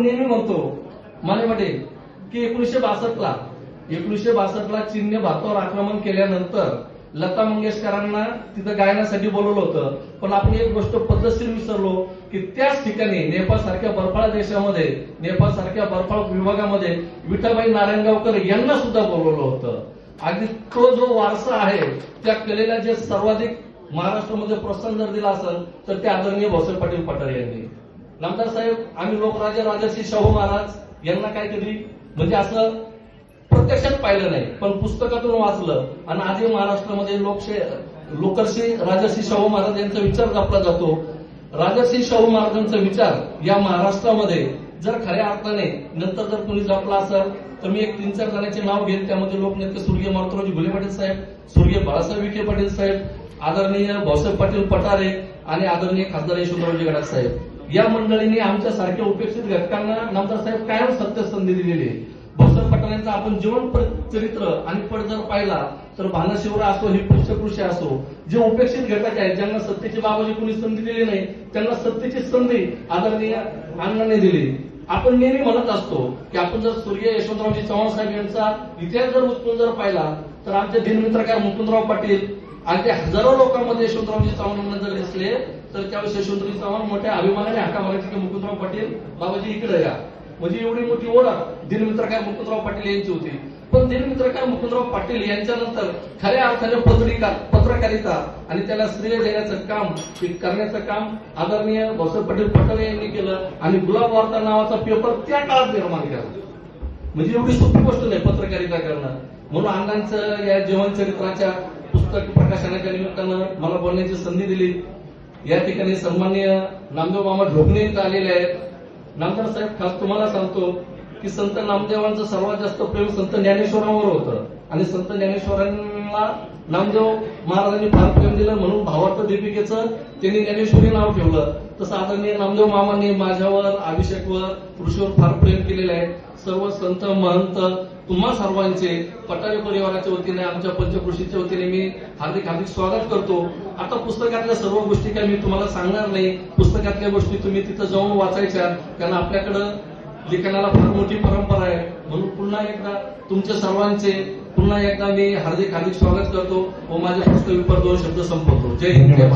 नेहमी म्हणतो माने पाटील की एकोणीसशे बासष्टला एकोणीसशे बासष्टला चीनने भारतावर आक्रमण केल्यानंतर लता मंगेशकरांना तिथं गायनासाठी बोलवलं होतं. पण आपण एक गोष्ट पद्धतशीर विसरलो की त्याच ठिकाणी नेपाळ सारख्या बर्फाळ देशामध्ये नेपाळ सारख्या बर्फाळ विभागामध्ये विठाबाई नारायणगावकर यांना सुद्धा बोलवलं होतं. अगदी तो जो वारसा आहे त्या कलेला जे सर्वाधिक महाराष्ट्रामध्ये प्रोत्साहन जर दिला असेल तर ते आदरणीय भाऊसाहेब पाटील पठारे यांनी. नामदार साहेब आम्ही लोकराजे राजर्षी शाहू महाराज यांना काय कधी म्हणजे असं प्रत्यक्षात पाहिलं नाही पण पुस्तकातून वाचलं. आणि आजही महाराष्ट्रामध्ये लोकशे लोकर्षी राजर्षी शाहू महाराज यांचा विचार जपला जातो. राजर्षी शाहू महाराजांचा विचार या महाराष्ट्रामध्ये जर खऱ्या अर्थाने नंतर जर कुणी जपला असेल तर मी एक तीन चार जणांचे नाव घेईन. त्यामध्ये लोकनेते स्वर्गीय मारुतरावजी भुले पाटील साहेब स्वर्गीय बाळासाहेब विखे पाटील साहेब आदरणीय भाऊसाहेब पाटील पठारे आणि आदरणीय खासदार यशवंतरावजी गडाख साहेब. या मंडळीने आमच्या सारख्या उपेक्षित घटकांना नामदार साहेब कायम सत्य संधी दिलेली आहे. भाऊसाहेब पठारेंचं आपण जीवन चरित्र आणि पट जर पाहिला तर भानशिवरा असो ही पुष्यकृषी असो जे उपेक्षित घटक आहेत ज्यांना सत्तेची बाबाजी कुणी संधी दिली नाही त्यांना सत्तेची संधी आदरणीय अण्णांनी दिली. आपण नेहमी म्हणत असतो की आपण जर स्वर्गीय यशवंतरावजी चव्हाण साहेब यांचा इतिहास जर उचलून जर पाहिला तर आमचे दिनमित्र काय मुकुंदराव पाटील आणि ते हजारो लोकांमध्ये यशवंतरावजी चव्हाणांना जर दिसले तर त्यावेळेस यशवंतरावजी चव्हाण मोठ्या अभिमानाने हाका मारायचे की मुकुंदराव पाटील बाबाजी इकडे या. म्हणजे एवढी मोठी ओळख दिनमित्रकार मुकुंदराव पाटील यांची होती. पण दिनमित्रकार मुकुंदराव पाटील यांच्यानंतर खऱ्या अर्थाने पत्रिका पत्रकारिता आणि त्याला श्रेय देण्याचं काम करण्याचं काम आदरणीय भाऊसाहेब पाटील पटेल यांनी केलं आणि गुलाब वार्ता नावाचा पेपर त्या काळात निर्माण केला म्हणजे एवढी सोपी गोष्ट नाही पत्रकारिता करणं. म्हणून अण्णांचं या जीवन चरित्राच्या पुस्तक प्रकाशनाच्या निमित्तानं मला बोलण्याची संधी दिली. या ठिकाणी सन्माननीय नामदेव मामा ढोकणे इथं आलेले आहेत. नामदार साहेब खास तुम्हाला सांगतो की संत नामदेवांचं सर्वात जास्त प्रेम संत ज्ञानेश्वरांवर होतं. आणि संत ज्ञानेश्वरांना नामदेव महाराजांनी फार प्रेम दिलं म्हणून भावार्थ दीपिकेचं त्यांनी ज्ञानेश्वरी नाव ठेवलं. तसं आदरणीय नामदेव मामांनी माझ्यावर अभिषेकवर ऋषीवर फार प्रेम केलेलं आहे. सर्व संत महंत तुम्हा सर्वांचे पटारे परिवाराच्या वतीने आमच्या पंचकृषीच्या वतीने मी हार्दिक हार्दिक स्वागत करतो. आता पुस्तकातल्या सर्व गोष्टी काय मी तुम्हाला सांगणार नाही. पुस्तकातल्या गोष्टी तुम्ही तिथं जाऊन वाचायच्या. कारण आपल्याकडं लिखाणाला फार मोठी परंपरा आहे. म्हणून पुन्हा एकदा तुमच्या सर्वांचे पुन्हा एकदा मी हार्दिक हार्दिक स्वागत करतो व माझ्या पुस्तक विपर दोन शब्द संपवतो. जय हिंद. जय